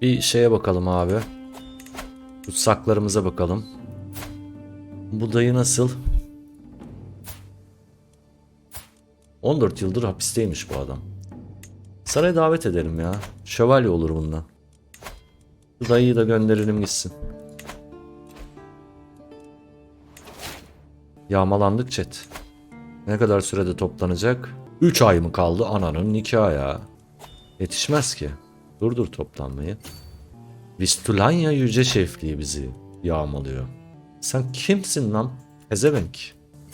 Bir şeye bakalım abi. Tutsaklarımıza bakalım. Bu dayı nasıl? 14 yıldır hapisteymiş bu adam. Saraya davet edelim ya. Şövalye olur bundan. Bu dayıyı da gönderelim gitsin. Yağmalandık chat. Ne kadar sürede toplanacak? 3 ay mı kaldı ananın nikahı ya? Yetişmez ki. Durdur toplanmayı. Vistulanya Yüce Şefliği bizi yağmalıyor. Sen kimsin lan? Ezevenk.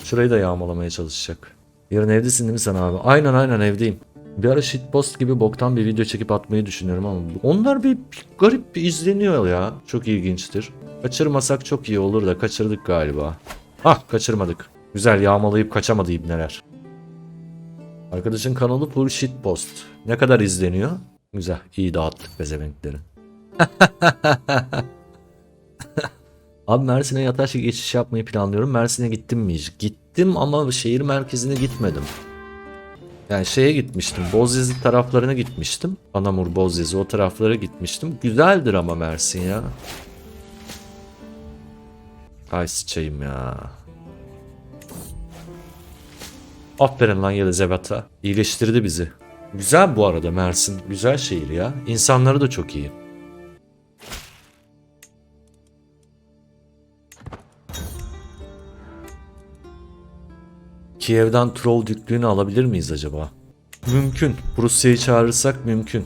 Şurayı da yağmalamaya çalışacak. Yarın evdesin değil mi sen abi? Aynen aynen evdeyim. Bir ara shitpost gibi boktan bir video çekip atmayı düşünüyorum ama onlar bir, bir garip bir izleniyor ya. Çok ilginçtir. Kaçırmasak çok iyi olur da kaçırdık galiba. Ah kaçırmadık. Güzel yağmalayıp kaçamadı ibneler. Arkadaşın kanalı full shitpost. Ne kadar izleniyor? Güzel iyi dağıttık bezevenkleri. Abi Mersin'e yataş geçiş yapmayı planlıyorum. Mersin'e gittim mi hiç? Gittim ama şehir merkezine gitmedim. Yani şeye gitmiştim. Bozyazı taraflarına gitmiştim. Anamur, Bozyazı o taraflara gitmiştim. Güzeldir ama Mersin ya. Ay sıçayım ya. Aferin lan Yelizaveta. İyileştirdi bizi. Güzel bu arada Mersin. Güzel şehir ya. İnsanları da çok iyi. Kiev'den Troll Düklüğünü alabilir miyiz acaba? Mümkün. Rusya'yı çağırırsak mümkün.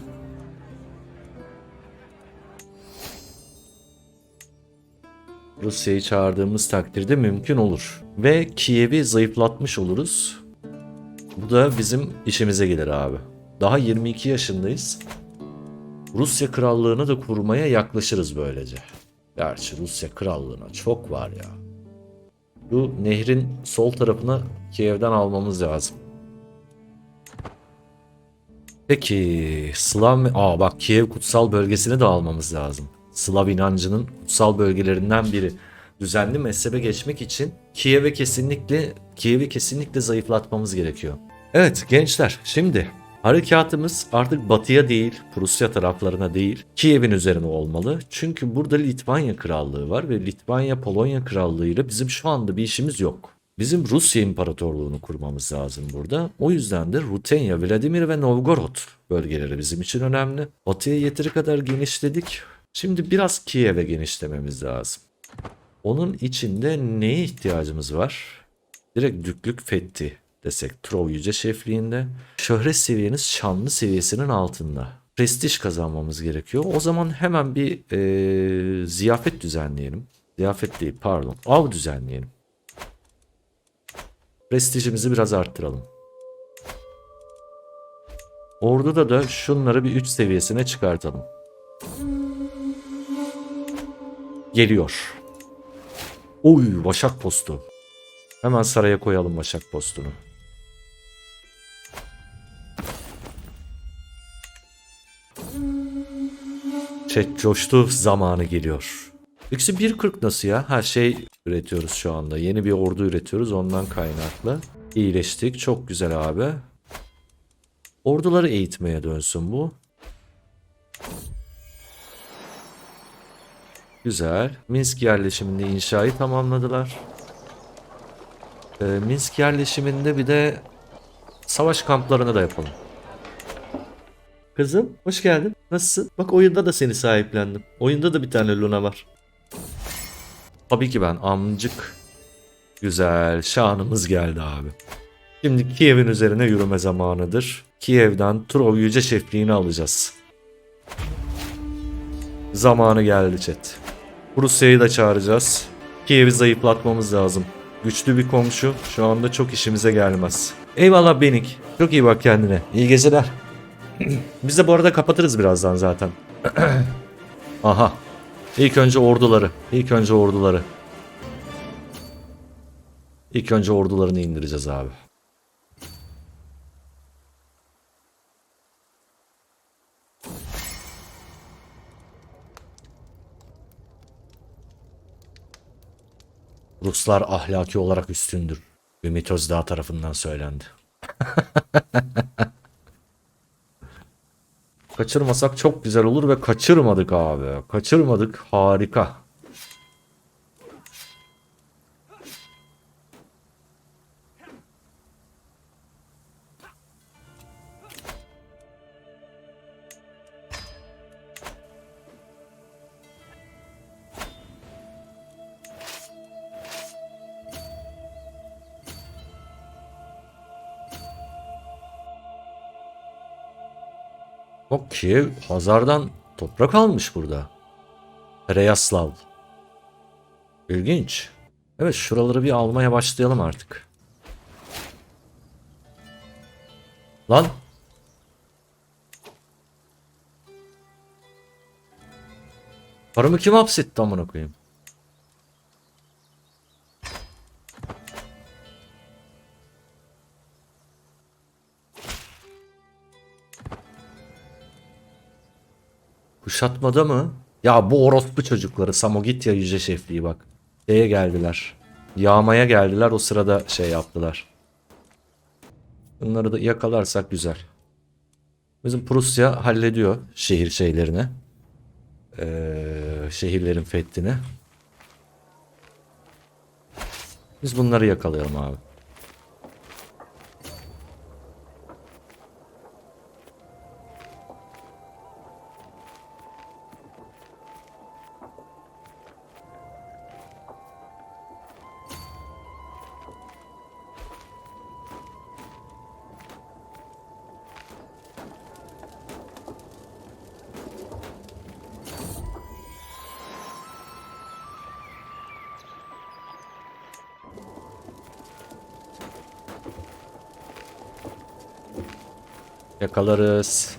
Rusya'yı çağırdığımız takdirde mümkün olur. Ve Kiev'i zayıflatmış oluruz. Bu da bizim işimize gelir abi. Daha 22 yaşındayız. Rusya krallığını da kurmaya yaklaşırız böylece. Gerçi Rusya krallığına çok var ya. Bu nehrin sol tarafını Kiev'den almamız lazım. Peki Slav... Aa bak Kiev kutsal bölgesini de almamız lazım. Slav inancının kutsal bölgelerinden biri. Düzenli mezhebe geçmek için Kiev'e kesinlikle Kiev'i kesinlikle zayıflatmamız gerekiyor. Evet gençler şimdi harekatımız artık batıya değil Prusya taraflarına değil Kiev'in üzerine olmalı. Çünkü burada Litvanya Krallığı var ve Litvanya Polonya Krallığı ile bizim şu anda bir işimiz yok. Bizim Rusya İmparatorluğunu kurmamız lazım burada. O yüzden de Rutenya, Vladimir ve Novgorod bölgeleri bizim için önemli. Batıya yeteri kadar genişledik. Şimdi biraz Kiev'e genişlememiz lazım. Onun içinde neye ihtiyacımız var? Direkt düklük fethi desek Trov Yüce Şefliğinde. Şöhret seviyeniz şanlı seviyesinin altında. Prestij kazanmamız gerekiyor. O zaman hemen bir eee, ziyafet düzenleyelim. Ziyafet değil pardon av düzenleyelim. Prestijimizi biraz arttıralım. Orduda da şunları bir 3 seviyesine çıkartalım. Geliyor. Oy Başak postu. Hemen saraya koyalım Başak postunu. Chat coştu zamanı geliyor. Eksi 1.40 nasıl ya? Her şey üretiyoruz şu anda. Yeni bir ordu üretiyoruz ondan kaynaklı. İyileştik. Çok güzel abi. Orduları eğitmeye dönsün bu. Güzel. Minsk yerleşiminde inşayı tamamladılar. Ee, Minsk yerleşiminde bir de savaş kamplarını da yapalım. Kızım hoş geldin. Nasılsın? Bak oyunda da seni sahiplendim. Oyunda da bir tane Luna var. Tabii ki ben amcık. Güzel şanımız geldi abi. Şimdi Kiev'in üzerine yürüme zamanıdır. Kiev'den Trov Yüce Şefliğini alacağız. Zamanı geldi chat. Rusya'yı da çağıracağız. Kiev'i zayıflatmamız lazım. Güçlü bir komşu şu anda çok işimize gelmez. Eyvallah Benik. Çok iyi bak kendine. İyi geceler. Biz de bu arada kapatırız birazdan zaten. Aha. İlk önce orduları. İlk önce orduları. İlk önce ordularını indireceğiz abi. Ruslar ahlaki olarak üstündür. Ümit Özdağ tarafından söylendi. Kaçırmasak çok güzel olur ve kaçırmadık abi. Kaçırmadık. Harika. O Kiev Hazar'dan toprak almış burada. Pereyaslav. İlginç. Evet şuraları bir almaya başlayalım artık. Lan. Paramı kim hapsetti amına koyayım? Kuşatmada mı? Ya bu orospu çocukları Samogitya Yüce Şefliği bak. Şeye geldiler. Yağmaya geldiler o sırada şey yaptılar. Bunları da yakalarsak güzel. Bizim Prusya hallediyor şehir şeylerini. Ee, şehirlerin fethini. Biz bunları yakalayalım abi. Yakalarız.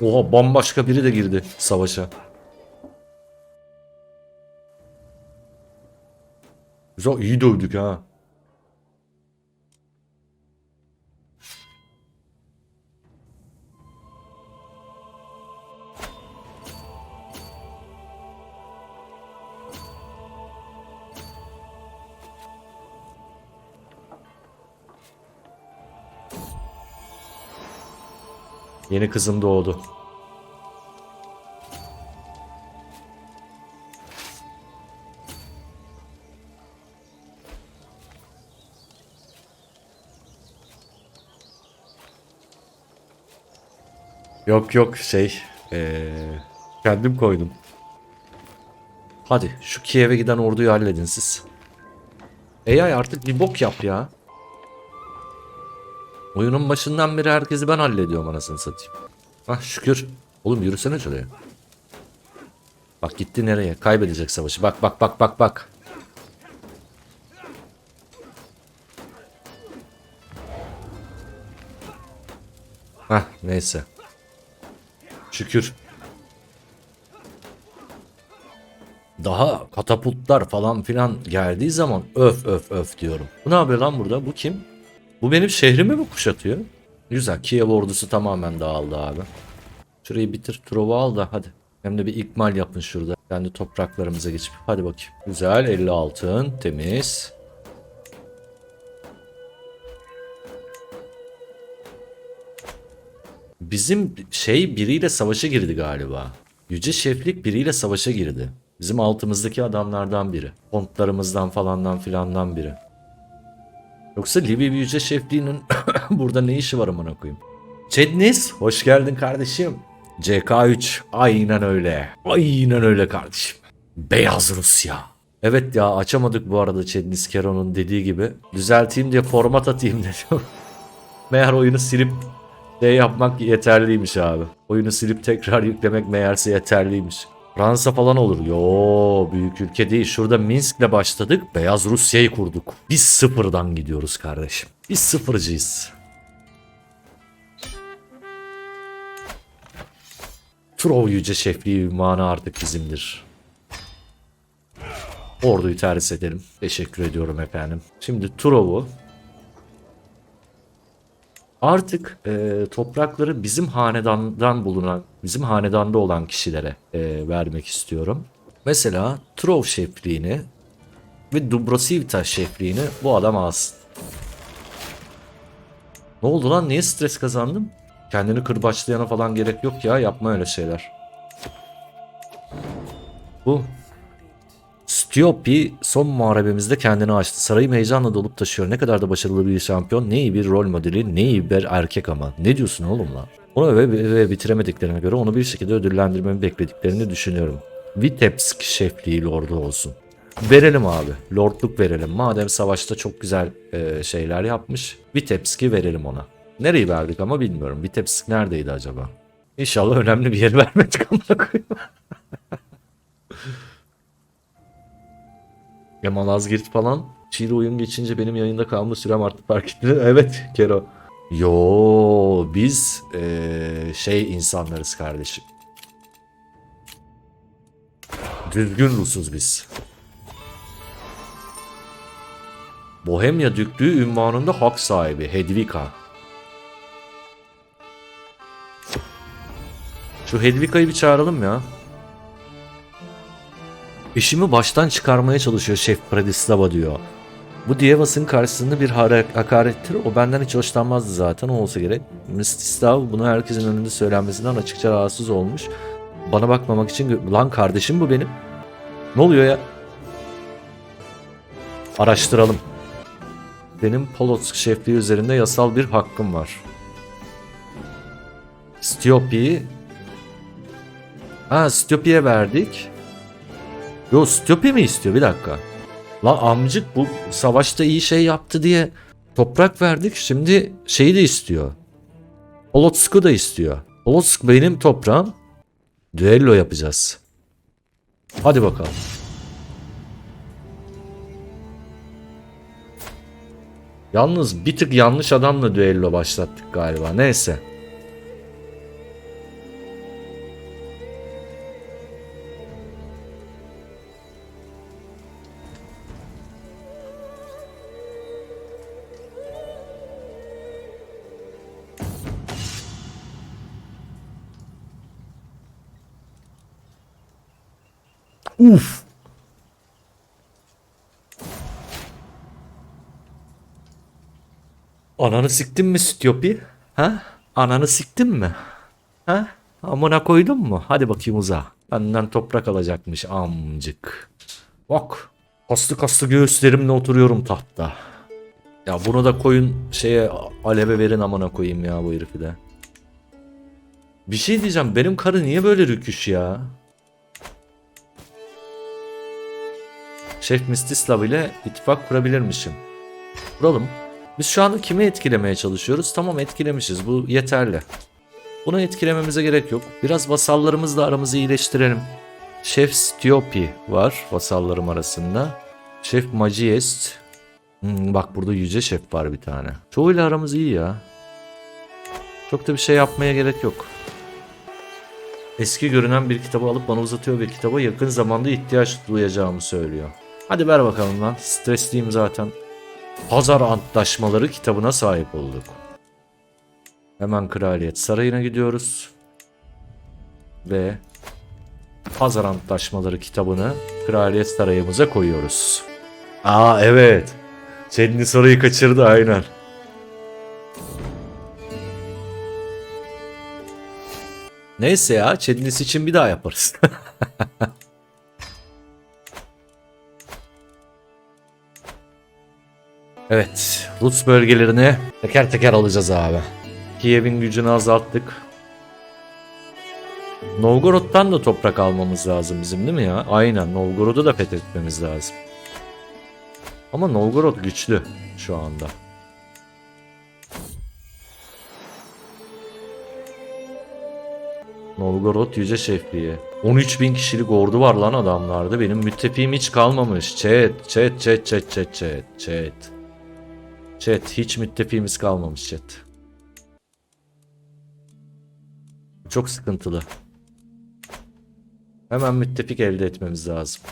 Oha bambaşka biri de girdi savaşa. Güzel iyi dövdük ha. Yeni kızım doğdu. Yok yok şey eee, kendim koydum. Hadi şu Kiev'e giden orduyu halledin siz. AI artık bir bok yap ya. Oyunun başından beri herkesi ben hallediyorum anasını satayım. Ah şükür. Oğlum yürüsene şuraya. Bak gitti nereye? Kaybedecek savaşı. Bak bak bak bak bak. Hah neyse. Şükür. Daha katapultlar falan filan geldiği zaman öf öf öf diyorum. Bu ne yapıyor lan burada? Bu kim? Bu benim şehrimi mi kuşatıyor? Güzel. Kiev ordusu tamamen dağıldı abi. Şurayı bitir. Trova al da hadi. Hem de bir ikmal yapın şurada. Kendi topraklarımıza geçip. Hadi bakayım. Güzel. 50 altın. Temiz. Bizim şey biriyle savaşa girdi galiba. Yüce Şeflik biriyle savaşa girdi. Bizim altımızdaki adamlardan biri. Kontlarımızdan falandan filandan biri. Yoksa Libya Yüce Şefliği'nin burada ne işi var amına koyayım? Çednis, hoş geldin kardeşim. CK3, aynen öyle. Aynen öyle kardeşim. Beyaz Rusya. Evet ya açamadık bu arada Çednis Keron'un dediği gibi. Düzelteyim diye format atayım dedim. Meğer oyunu silip şey yapmak yeterliymiş abi. Oyunu silip tekrar yüklemek meğerse yeterliymiş. Fransa falan olur. Yo büyük ülke değil. Şurada Minsk'le başladık. Beyaz Rusya'yı kurduk. Biz sıfırdan gidiyoruz kardeşim. Biz sıfırcıyız. Trov Yüce Şefliği ünvanı artık bizimdir. Orduyu terhis edelim. Teşekkür ediyorum efendim. Şimdi Trov'u artık e, toprakları bizim hanedandan bulunan, bizim hanedanda olan kişilere e, vermek istiyorum. Mesela Trov şefliğini ve Dubrosivta şefliğini bu adam alsın. Ne oldu lan? Niye stres kazandım? Kendini kırbaçlayana falan gerek yok ya. Yapma öyle şeyler. Bu. Stiopi son muharebemizde kendini açtı. Sarayım heyecanla dolup taşıyor. Ne kadar da başarılı bir şampiyon. Ne iyi bir rol modeli. Ne iyi bir erkek ama. Ne diyorsun oğlum lan? Onu öve ve bitiremediklerine göre onu bir şekilde ödüllendirmemi beklediklerini düşünüyorum. Vitebsk şefliği lordu olsun. Verelim abi. Lordluk verelim. Madem savaşta çok güzel e, şeyler yapmış. Vitebsk'i verelim ona. Nereyi verdik ama bilmiyorum. Vitebsk neredeydi acaba? İnşallah önemli bir yer vermedik amına koyayım. Ya Malazgirt falan. Şiir oyun geçince benim yayında kalma sürem arttı fark ettin. Evet Kero. Yo biz eee, şey insanlarız kardeşim. Düzgün Rusuz biz. Bohemya Düklüğü ünvanında hak sahibi Hedvika. Şu Hedvika'yı bir çağıralım ya. İşimi baştan çıkarmaya çalışıyor Şef Pradislava diyor. Bu Dievas'ın karşısında bir hakarettir. O benden hiç hoşlanmazdı zaten. O olsa gerek. Mstislav bunu herkesin önünde söylenmesinden açıkça rahatsız olmuş. Bana bakmamak için... Lan kardeşim bu benim. Ne oluyor ya? Araştıralım. Benim Polotsk şefliği üzerinde yasal bir hakkım var. Stiopi'yi... Ha Stiopi'ye verdik. Yo Stiopi mi istiyor? Bir dakika. La amcık bu savaşta iyi şey yaptı diye toprak verdik. Şimdi şeyi de istiyor. Polotsk'u da istiyor. Polotsk benim toprağım. Düello yapacağız. Hadi bakalım. Yalnız bir tık yanlış adamla düello başlattık galiba. Neyse. Uf. Ananı siktin mi Styopi? Ha? Ananı siktin mi? Ha? Amına koydun mu? Hadi bakayım uza. Benden toprak alacakmış amcık. Bak. Kaslı kaslı göğüslerimle oturuyorum tahtta. Ya bunu da koyun şeye aleve verin amına koyayım ya bu herifi de. Bir şey diyeceğim benim karı niye böyle rüküş ya? Şef Mistislav ile ittifak kurabilirmişim. Kuralım. Biz şu anda kimi etkilemeye çalışıyoruz? Tamam etkilemişiz. Bu yeterli. Bunu etkilememize gerek yok. Biraz vasallarımızla aramızı iyileştirelim. Şef Stiopi var vasallarım arasında. Şef Magiest. Hmm, bak burada yüce şef var bir tane. Çoğuyla aramız iyi ya. Çok da bir şey yapmaya gerek yok. Eski görünen bir kitabı alıp bana uzatıyor ve kitaba yakın zamanda ihtiyaç duyacağımı söylüyor. Hadi ver bakalım lan. Stresliyim zaten. Pazar Antlaşmaları kitabına sahip olduk. Hemen Kraliyet Sarayı'na gidiyoruz. Ve Pazar Antlaşmaları kitabını Kraliyet Sarayımıza koyuyoruz. Aa evet. Senin soruyu kaçırdı aynen. Neyse ya Çednis için bir daha yaparız. evet Rus bölgelerini teker teker alacağız abi. Kiev'in gücünü azalttık. Novgorod'dan da toprak almamız lazım bizim değil mi ya? Aynen Novgorod'u da fethetmemiz lazım. Ama Novgorod güçlü şu anda. Novgorod Yüce Şefliği. 13 bin kişilik ordu var lan adamlarda. Benim müttefiğim hiç kalmamış. Chat, chat, chat, chat, chat, chat, chat. Chat, hiç müttefiğimiz kalmamış chat. Çok sıkıntılı. Hemen müttefik elde etmemiz lazım.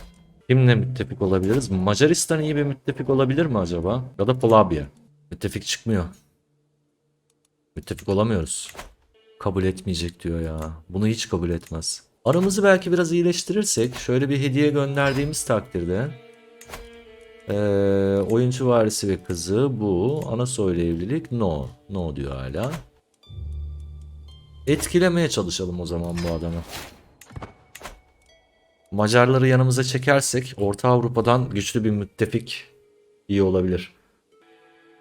Kimle müttefik olabiliriz? Macaristan iyi bir müttefik olabilir mi acaba? Ya da Polabya. Müttefik çıkmıyor. Müttefik olamıyoruz. Kabul etmeyecek diyor ya. Bunu hiç kabul etmez. Aramızı belki biraz iyileştirirsek şöyle bir hediye gönderdiğimiz takdirde Ee, oyuncu varisi ve kızı bu. Ana soylu evlilik no. No diyor hala. Etkilemeye çalışalım o zaman bu adamı. Macarları yanımıza çekersek Orta Avrupa'dan güçlü bir müttefik iyi olabilir.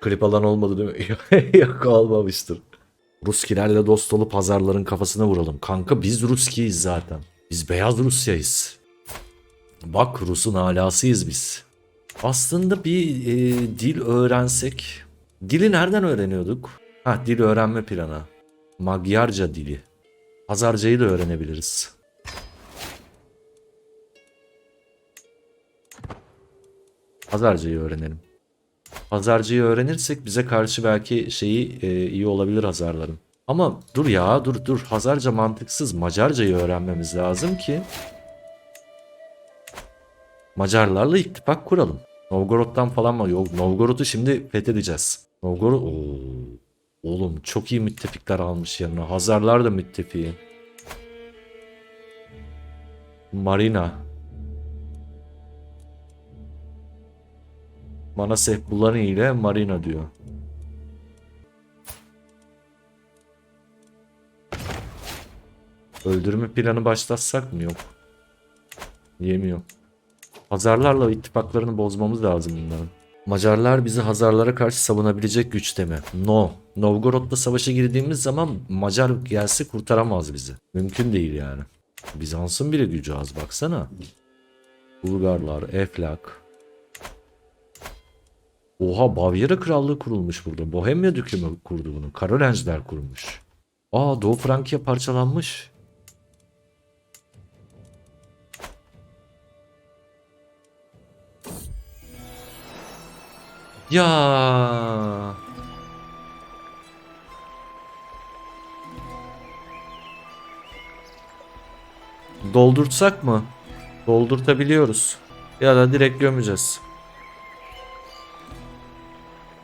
Klip alan olmadı değil mi? Yok olmamıştır. Ruskilerle dost olup pazarların kafasına vuralım. Kanka biz Ruskiyiz zaten. Biz beyaz Rusya'yız. Bak Rus'un alasıyız biz. Aslında bir e, dil öğrensek. Dili nereden öğreniyorduk? Ha dil öğrenme planı. Magyarca dili. Hazarcayı da öğrenebiliriz. Hazarcayı öğrenelim. Hazarcayı öğrenirsek bize karşı belki şeyi e, iyi olabilir Hazarların. Ama dur ya dur dur Hazarca mantıksız Macarcayı öğrenmemiz lazım ki Macarlarla ittifak kuralım. Novgorod'dan falan mı? Yok Novgorod'u şimdi fethedeceğiz. Novgorod Oo. Oğlum çok iyi müttefikler almış yanına. Hazarlar da müttefiği. Marina. Manaseh Bulani ile Marina diyor. Öldürme planı başlatsak mı? Yok. Yemiyor. Hazarlarla ittifaklarını bozmamız lazım bunların. Macarlar bizi Hazarlara karşı savunabilecek güçte mi? No. Novgorod'da savaşa girdiğimiz zaman Macar gelse kurtaramaz bizi. Mümkün değil yani. Bizans'ın bile gücü az baksana. Bulgarlar, Eflak. Oha Bavyera Krallığı kurulmuş burada. Bohemya Dükümü kurdu bunu. Karolenjler kurmuş. Aa Doğu Frankya parçalanmış. Ya. Doldurtsak mı? Doldurtabiliyoruz. Ya da direkt gömeceğiz.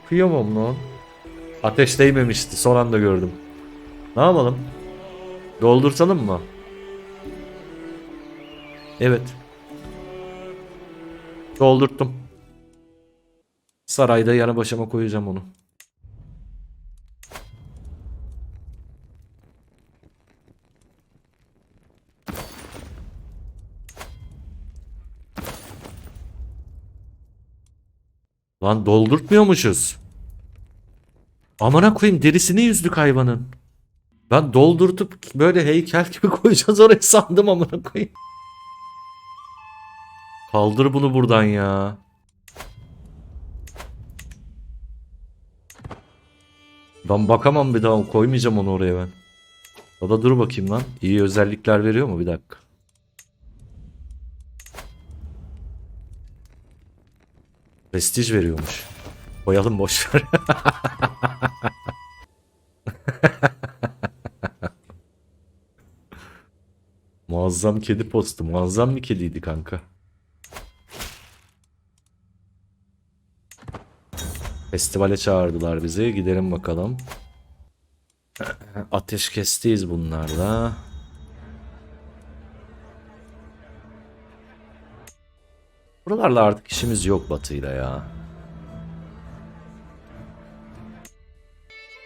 Kıyamam lan. Ateş değmemişti. Son anda gördüm. Ne yapalım? Doldurtalım mı? Evet. Doldurttum. Sarayda yanı başıma koyacağım onu. Lan doldurtmuyormuşuz. Amına koyayım derisini yüzdük hayvanın. Ben doldurtup böyle heykel gibi koyacağız oraya sandım amına koyayım. Kaldır bunu buradan ya. Ben bakamam bir daha koymayacağım onu oraya ben. O da dur bakayım lan. İyi özellikler veriyor mu bir dakika. Prestij veriyormuş. Koyalım boş ver. muazzam kedi postu. Muazzam bir kediydi kanka. Festivale çağırdılar bizi. Gidelim bakalım. Ateşkesteyiz bunlarla. Buralarla artık işimiz yok Batı'yla ya.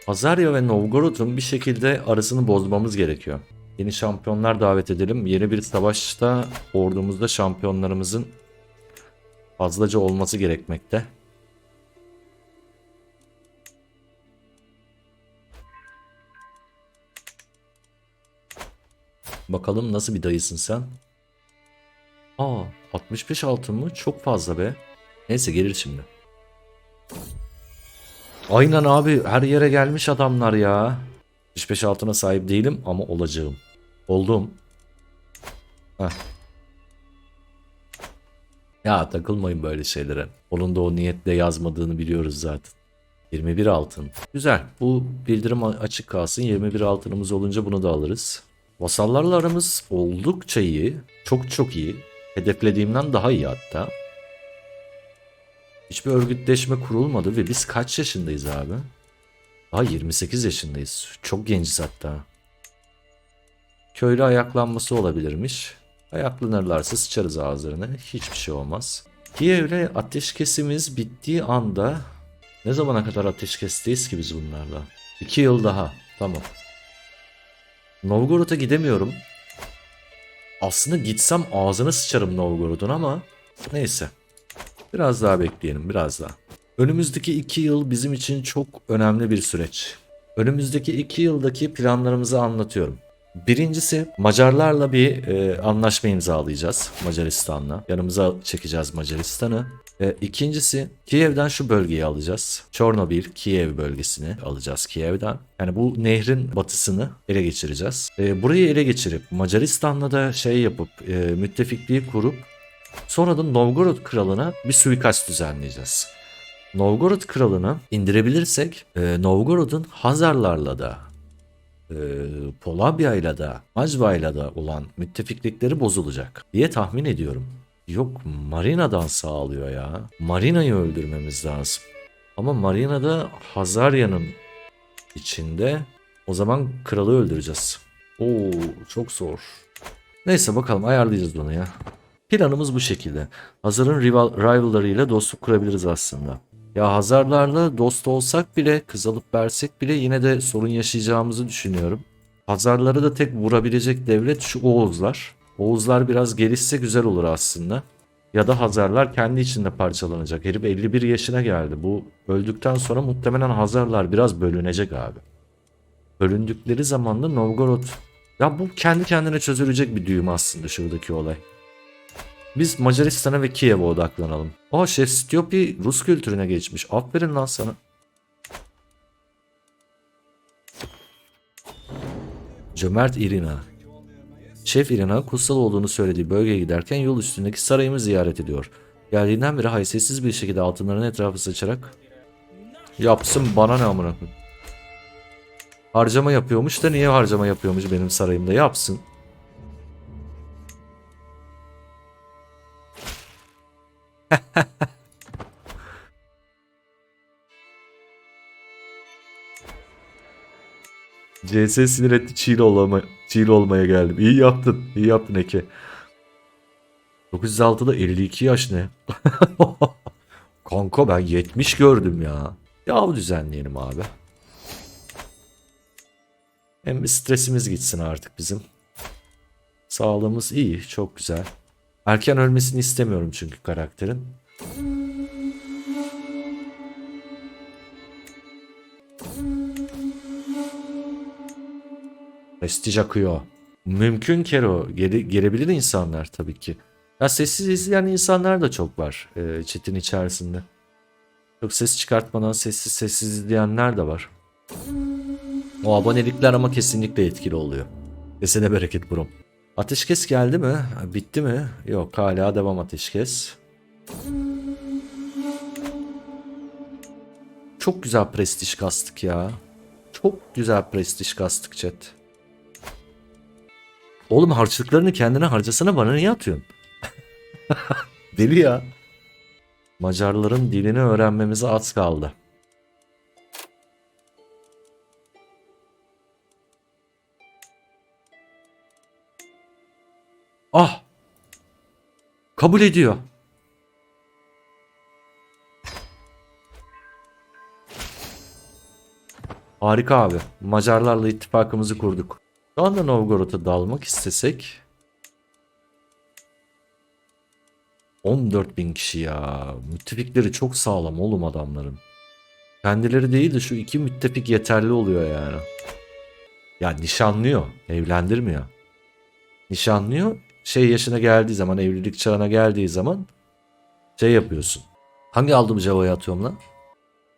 Hazarya ve Novgorod'un bir şekilde arasını bozmamız gerekiyor. Yeni şampiyonlar davet edelim. Yeni bir savaşta ordumuzda şampiyonlarımızın fazlaca olması gerekmekte. Bakalım nasıl bir dayısın sen? Aa 65 altın mı? Çok fazla be. Neyse gelir şimdi. Aynen abi her yere gelmiş adamlar ya. 65 altına sahip değilim ama olacağım. Oldum. Heh. Ya takılmayın böyle şeylere. Onun da o niyetle yazmadığını biliyoruz zaten. 21 altın. Güzel. Bu bildirim açık kalsın. 21 altınımız olunca bunu da alırız. Vasallarla aramız oldukça iyi. Çok çok iyi. Hedeflediğimden daha iyi hatta. Hiçbir örgütleşme kurulmadı ve biz kaç yaşındayız abi? Daha 28 yaşındayız. Çok genciz hatta. Köylü ayaklanması olabilirmiş. Ayaklanırlarsa sıçarız ağızlarına. Hiçbir şey olmaz. Kiev'le ateşkesimiz bittiği anda ne zamana kadar ateşkesteyiz ki biz bunlarla? 2 yıl daha. Tamam. Novgorod'a gidemiyorum. Aslında gitsem ağzına sıçarım Novgorod'un ama neyse. Biraz daha bekleyelim biraz daha. Önümüzdeki 2 yıl bizim için çok önemli bir süreç. Önümüzdeki 2 yıldaki planlarımızı anlatıyorum. Birincisi Macarlarla bir e, anlaşma imzalayacağız Macaristan'la. Yanımıza çekeceğiz Macaristan'ı. E, ikincisi Kiev'den şu bölgeyi alacağız. Çornobil, Kiev bölgesini alacağız Kiev'den. Yani bu nehrin batısını ele geçireceğiz. E, burayı ele geçirip Macaristan'la da şey yapıp e, müttefikliği kurup sonra da Novgorod kralına bir suikast düzenleyeceğiz. Novgorod kralını indirebilirsek e, Novgorod'un Hazarlarla da e, Polabya'yla da Majva'yla da olan müttefiklikleri bozulacak diye tahmin ediyorum. Yok Marina'dan sağlıyor ya. Marina'yı öldürmemiz lazım. Ama Marina'da Hazarya'nın içinde o zaman kralı öldüreceğiz. Oo çok zor. Neyse bakalım ayarlayacağız bunu ya. Planımız bu şekilde. Hazar'ın rival, rivallarıyla dostluk kurabiliriz aslında. Ya Hazarlarla dost olsak bile, kız alıp versek bile yine de sorun yaşayacağımızı düşünüyorum. Hazarları da tek vurabilecek devlet şu Oğuzlar. Oğuzlar biraz gelişse güzel olur aslında. Ya da Hazarlar kendi içinde parçalanacak. Herif 51 yaşına geldi. Bu öldükten sonra muhtemelen Hazarlar biraz bölünecek abi. Bölündükleri zaman da Novgorod... Ya bu kendi kendine çözülecek bir düğüm aslında şuradaki olay. Biz Macaristan'a ve Kiev'e odaklanalım. Aa Şef Styopi Rus kültürüne geçmiş. Aferin lan sana. Cömert Irina. Şef Irina kutsal olduğunu söylediği bölgeye giderken yol üstündeki sarayımı ziyaret ediyor. Geldiğinden beri haysiyetsiz bir şekilde altınların etrafı saçarak yapsın bana ne amına. Harcama yapıyormuş da niye harcama yapıyormuş benim sarayımda yapsın. CS sinir etti Çiğli, olma, Çiğli olmaya geldim. İyi yaptın. iyi yaptın Eke. 906'da 52 yaş ne? Kanka ben 70 gördüm ya. Yav düzenleyelim abi. Hem bir stresimiz gitsin artık bizim. Sağlığımız iyi. Çok güzel. Erken ölmesini istemiyorum çünkü karakterin. Prestij akıyor. Mümkün kero. Gele, gelebilir insanlar tabii ki. Ya sessiz izleyen insanlar da çok var e, chat'in içerisinde. Çok ses çıkartmadan sessiz sessiz izleyenler de var. O abonelikler ama kesinlikle etkili oluyor. Kesene bereket brom. Ateşkes geldi mi? Bitti mi? Yok hala devam ateşkes. Çok güzel prestij kastık ya. Çok güzel prestij kastık chat. Oğlum harçlıklarını kendine harcasana bana niye atıyorsun? Deli ya. Macarların dilini öğrenmemize az kaldı. Ah! Kabul ediyor. Harika abi. Macarlarla ittifakımızı kurduk. Şu anda Novgorod'a dalmak istesek 14 bin kişi ya. Müttefikleri çok sağlam oğlum adamların. Kendileri değil de şu iki müttefik yeterli oluyor yani. Ya nişanlıyor. Evlendirmiyor. Nişanlıyor. Şey yaşına geldiği zaman, evlilik çağına geldiği zaman şey yapıyorsun. Hangi aldığım cevayı atıyorum lan?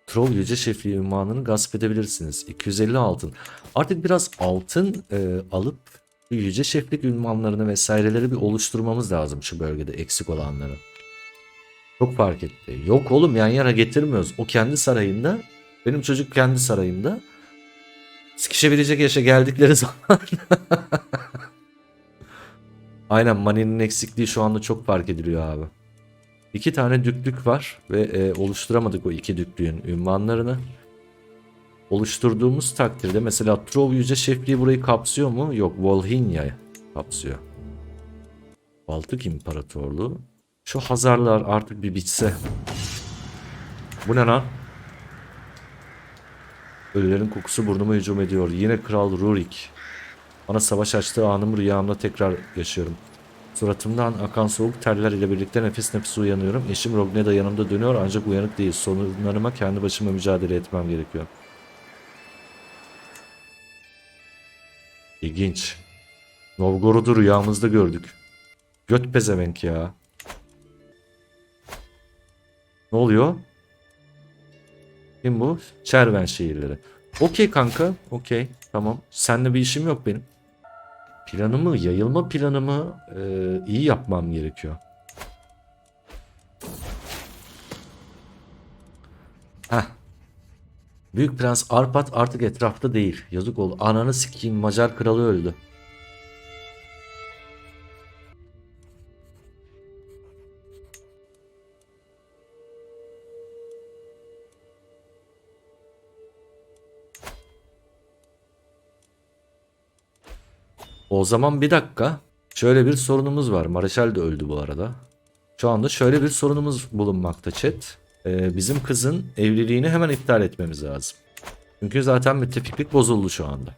Troll Yüce Şefliği ünvanını gasp edebilirsiniz. 250 altın. Artık biraz altın e, alıp Yüce Şeflik ünvanlarını vesaireleri bir oluşturmamız lazım şu bölgede eksik olanları. Çok fark etti. Yok oğlum yan yana getirmiyoruz. O kendi sarayında. Benim çocuk kendi sarayında. Sıkışabilecek yaşa geldikleri zaman. Aynen Mani'nin eksikliği şu anda çok fark ediliyor abi. İki tane düklük var ve e, oluşturamadık o iki düklüğün ünvanlarını. Oluşturduğumuz takdirde mesela Trov Yüce Şefliği burayı kapsıyor mu? Yok Volhynia kapsıyor. Baltık İmparatorluğu. Şu Hazarlar artık bir bitse. Bu ne lan? Ölülerin kokusu burnuma hücum ediyor. Yine Kral Rurik. Bana savaş açtığı anımı rüyamda tekrar yaşıyorum. Suratımdan akan soğuk terler ile birlikte nefes nefese uyanıyorum. Eşim Rogneda yanımda dönüyor ancak uyanık değil. Sorunlarıma kendi başıma mücadele etmem gerekiyor. İlginç. Novgorod'u rüyamızda gördük. Göt pezevenk ya. Ne oluyor? Kim bu? Çerven şehirleri. Okey kanka. Okey. Tamam. Seninle bir işim yok benim. Planımı, yayılma planımı e, iyi yapmam gerekiyor. Heh. Büyük Prens Arpat artık etrafta değil. Yazık oldu. Ananı sikeyim Macar kralı öldü. O zaman bir dakika. Şöyle bir sorunumuz var. Mareşal de öldü bu arada. Şu anda şöyle bir sorunumuz bulunmakta chat. Ee, bizim kızın evliliğini hemen iptal etmemiz lazım. Çünkü zaten müttefiklik bozuldu şu anda.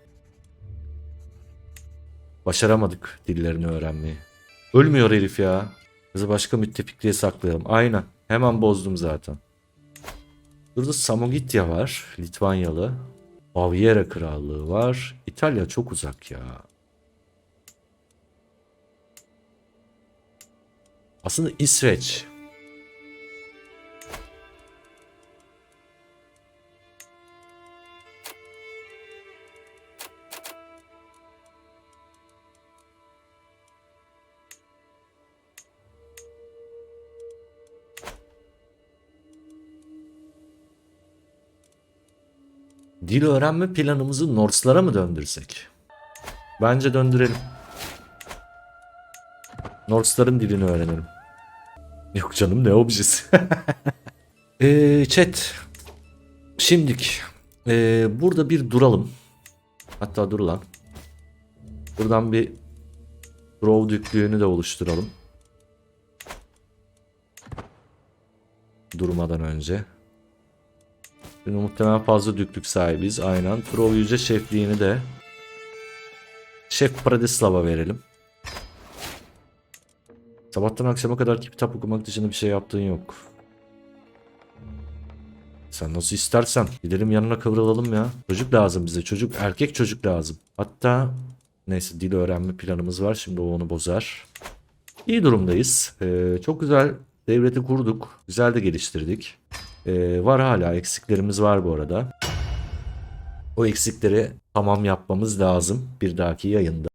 Başaramadık dillerini öğrenmeyi. Ölmüyor herif ya. Kızı başka müttefikliğe saklayalım. Aynen. Hemen bozdum zaten. Burada Samogitya var. Litvanyalı. Baviera Krallığı var. İtalya çok uzak ya. Aslında İsveç. Dil öğrenme planımızı Norse'lara mı döndürsek? Bence döndürelim. Norse'ların dilini öğrenelim. Yok canım ne objesi. Eee chat. Şimdik. eee, burada bir duralım. Hatta dur lan. Buradan bir Grove düklüğünü de oluşturalım. Durmadan önce. Şimdi muhtemelen fazla düklük sahibiz. Aynen. Trov Yüce şefliğini de Şef Pradislav'a verelim. Sabahtan akşama kadar kitap okumak dışında bir şey yaptığın yok. Sen nasıl istersen. Gidelim yanına kıvrılalım ya. Çocuk lazım bize. Çocuk, erkek çocuk lazım. Hatta neyse dil öğrenme planımız var. Şimdi o onu bozar. İyi durumdayız. Ee, çok güzel devleti kurduk. Güzel de geliştirdik. Ee, var hala eksiklerimiz var bu arada. O eksikleri tamam yapmamız lazım bir dahaki yayında.